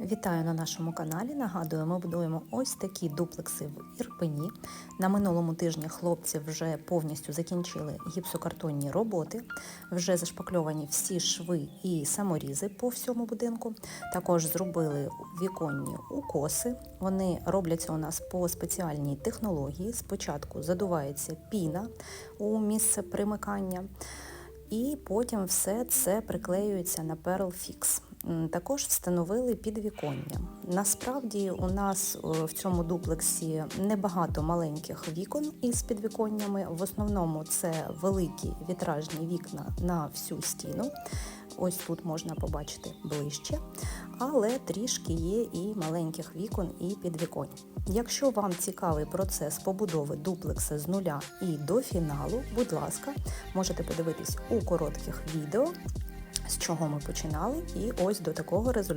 Вітаю на нашому каналі. Нагадую, ми будуємо ось такі дуплекси в Ірпені. На минулому тижні хлопці вже повністю закінчили гіпсокартонні роботи, вже зашпакльовані всі шви і саморізи по всьому будинку. Також зробили віконні укоси. Вони робляться у нас по спеціальній технології. Спочатку задувається піна у місце примикання. І потім все це приклеюється на Pearl Fix. Також встановили підвіконня. Насправді у нас е, в цьому дуплексі небагато маленьких вікон із підвіконнями. В основному це великі вітражні вікна на всю стіну. Ось тут можна побачити ближче, але трішки є і маленьких вікон і підвіконь. Якщо вам цікавий процес побудови дуплекса з нуля і до фіналу, будь ласка, можете подивитись у коротких відео, з чого ми починали, і ось до такого результату.